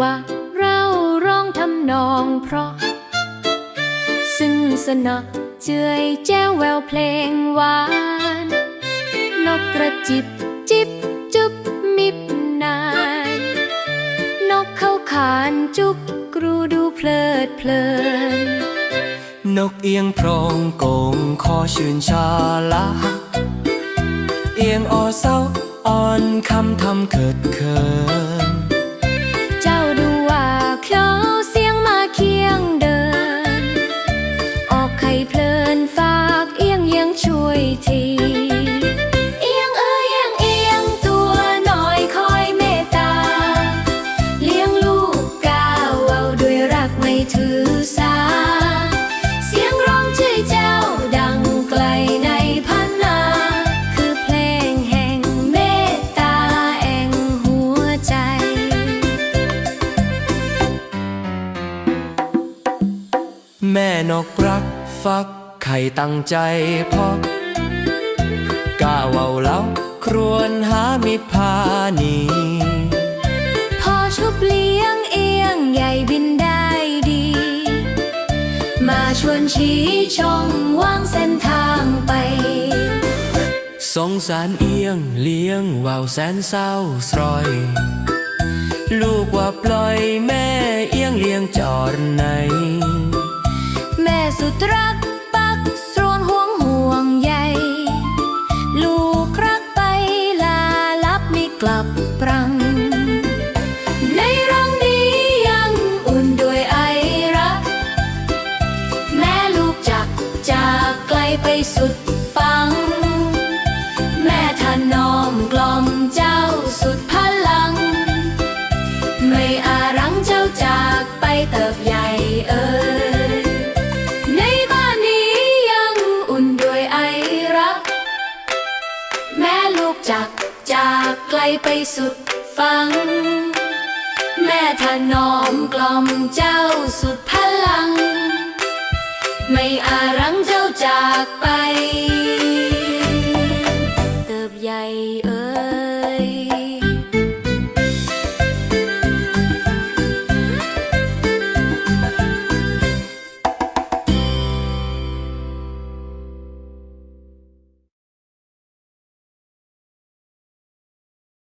ว่า เราร้องทำนองเพราะ ซึ่งสนอเจยแจ้วแววเพลงหวานนกกระจิบจิบจุบมิบนาน นกเข้าขานจุบกรูดูเพลิดเพลิน นกเอียงพรองโกงคอชื่นชาละเอียงออเศร้าอ่อนคำทำเขิดเขิน แม่นกรักฟักไข่ตั้งใจเพาะกาเว้าเล้าครวนหามิพานีพอชุบเลี้ยงเอียงใหญ่บินได้ดี มาชวนชี้ช่องวางเส้นทางไป สงสารเอียงเลี้ยงว่าวแสนเศร้าสรอย ลูกว่าปล่อยแม่เอียงเลี้ยงจอดในแม่ สุดรักปักสรวนห่วงห่วงใยลูกรักไปลาลับไม่กลับปรัง ในรังนี้ยังอุ่นด้วยไอรัก แม่ลูกจากจากไกลไปสุดฟังูกจาก จากไกลไปสุดฟัง แม่ถนอมกล่อมเจ้าสุดพลัง ไม่อารังเจ้าจากไป เติบใหญ่เอ่ย